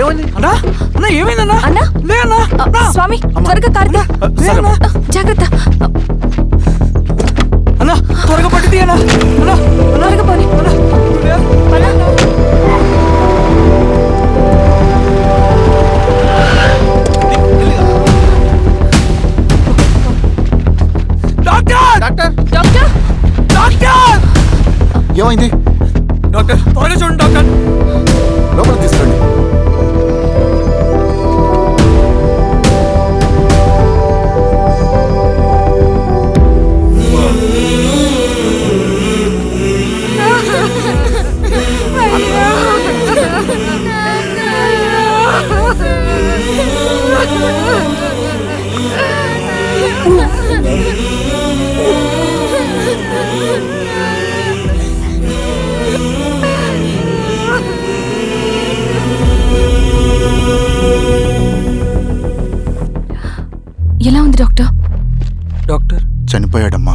ఏమైంది? అన్నా అన్నా ఏమైందన్నా అన్నా? లే అన్నా! స్వామి త్వరగా అన్నా జాగ్రత్త. అన్నా త్వరగా పట్టి అన్నా. అన్నా త్వరగా పోనీ. ఎలా ఉంది డాక్టర్? డాక్టర్? చనిపోయాడమ్మా.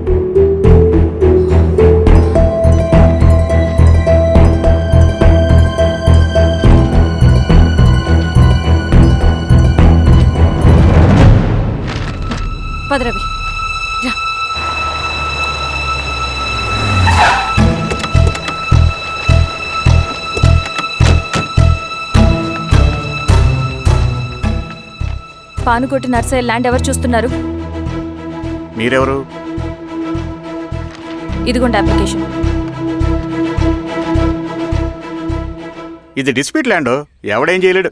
పద రవి. రా. పానుకోటి నర్సయ్య ల్యాండ్ ఎవరు చూస్తున్నారు? మీరెవరు? ఇదిగోండి అప్లికేషన్. ఇది డిస్ప్యూట్ ల్యాండ్. ఎవడేం చేయలేడు.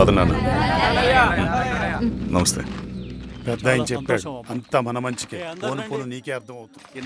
పదనాన్న నమస్తే. పెద్ద ఆయన చెప్పాడు అంతా మన మంచికే. పోను పోను నీకే అర్థం అవుతుంది